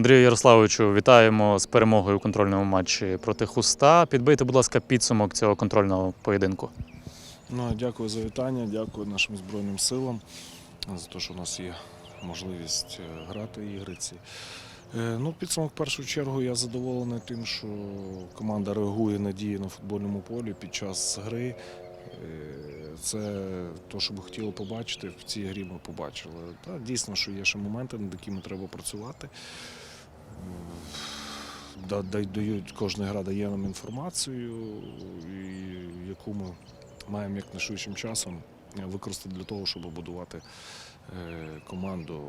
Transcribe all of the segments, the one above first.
Андрію Ярославовичу, вітаємо з перемогою у контрольному матчі проти Хуста. Підбийте, будь ласка, підсумок цього контрольного поєдинку. Ну, дякую за вітання, дякую нашим Збройним силам за те, що у нас є можливість е, грати ігри ці. Е, Ну, підсумок в першу чергу я задоволений тим, що команда реагує на дії на футбольному полі під час гри. Е, Це те, що би хотіли побачити, в цій грі ми побачили. Та, дійсно, що є ще моменти, над якими треба працювати. Да- да- Дають, кожна гра дає нам інформацію, яку ми маємо як найшвидшим часом використати для того, щоб будувати е, команду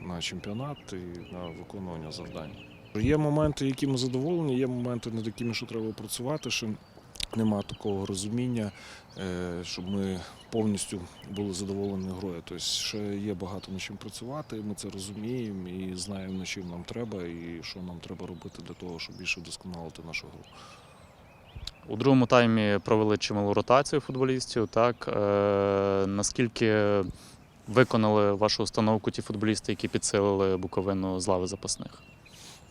на чемпіонат і на виконування завдань. Є моменти, які ми задоволені, є моменти, над якими що треба працювати. Що Нема такого розуміння, е, щоб ми повністю були задоволені грою. Тобто ще є багато над чим працювати, ми це розуміємо і знаємо, над чим нам треба, і що нам треба робити для того, щоб більше вдосконалити нашу гру. У другому таймі провели чималу ротацію футболістів. Так е, наскільки виконали вашу установку ті футболісти, які підсилили Буковину з лави запасних?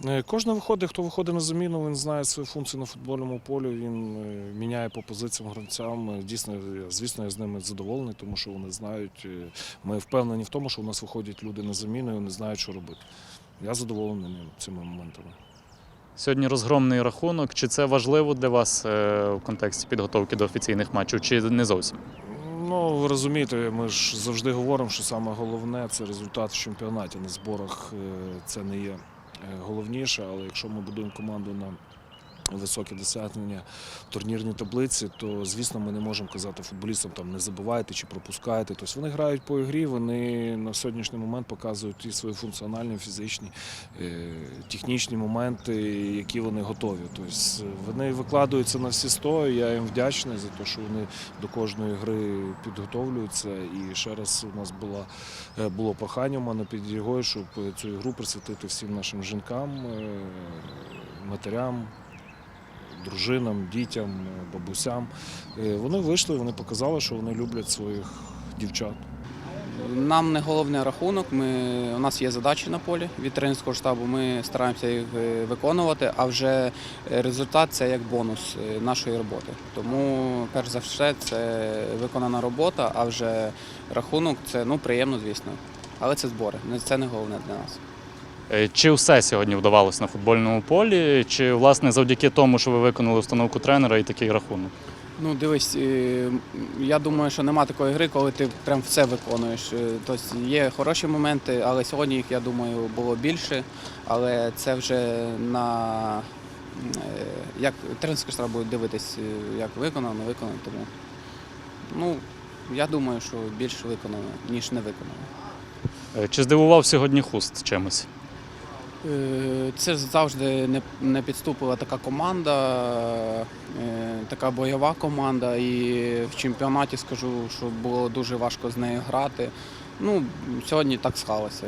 Е, Кожен виходить, хто виходить на заміну, він знає свою функцію на футбольному полі, він е, міняє по позиціям гравцям. Е, Дійсно, звісно, я з ними задоволений, тому що вони знають. Ми впевнені в тому, що у нас виходять люди на заміну і вони знають, що робити. Я задоволений ним, цими моментами. Сьогодні розгромний рахунок. Чи це важливо для вас в контексті підготовки до офіційних матчів, чи не зовсім? Ну, ви розумієте, ми ж завжди говоримо, що саме головне це результат в чемпіонаті. На зборах це не є головніше, але якщо ми будуємо команду на високі досягнення в турнірній таблиці, то звісно ми не можемо казати футболістам там не забувайте чи пропускайте. Тобто вони грають по ігрі, вони на сьогоднішній момент показують ті свої функціональні, фізичні, е, технічні моменти, які вони готові. Тобто вони викладаються на всі сто. і Я їм вдячний за те, що вони до кожної гри підготовлюються. І ще раз у нас була, е, було прохання в мене під Єгою, щоб е, цю ігру присвятити всім нашим жінкам, е, матерям. Дружинам, дітям, бабусям. Е, Вони вийшли, вони показали, що вони люблять своїх дівчат. Нам не головний рахунок. Ми, у нас є задачі на полі від тренерського штабу. Ми стараємося їх е, виконувати, а вже е, результат це як бонус нашої роботи. Тому, перш за все, це виконана робота, а вже рахунок це ну, приємно, звісно. Але це збори. Це не головне для нас. Е, Чи все сьогодні вдавалося на футбольному полі, чи власне завдяки тому, що ви виконали установку тренера і такий рахунок? Ну, дивись, е, я думаю, що нема такої гри, коли ти прям все виконуєш. Е, Тобто є хороші моменти, але сьогодні їх, я думаю, було більше. Але це вже на як тренерський штаб буде дивитись, як виконано, не виконано. Тому ну, я думаю, що більше виконано, ніж не виконано. Чи здивував сьогодні хуст чимось? Е, Це завжди не, підступила така команда, е, така бойова команда. І в чемпіонаті скажу, що було дуже важко з нею грати. Ну, сьогодні так склалося.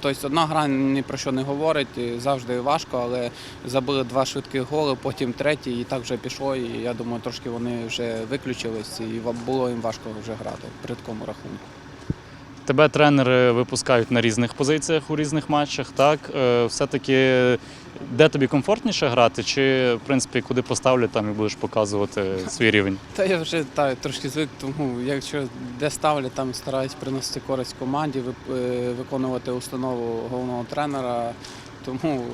Тобто одна гра ні про що не говорить, завжди важко, але забили два швидких голи, потім третій, і так вже пішло. І я думаю, трошки вони вже виключились, і було їм важко вже грати при такому рахунку. Тебе тренери випускають на різних позиціях у різних матчах. Так Е, все-таки де тобі комфортніше грати, чи в принципі куди поставлять, там і будеш показувати свій рівень? Та я вже та, трошки звик, тому якщо де ставлять, там стараюсь приносити користь команді, е, виконувати установу головного тренера. Тому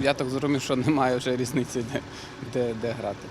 я так зрозумів, що немає вже різниці, де, де, де грати.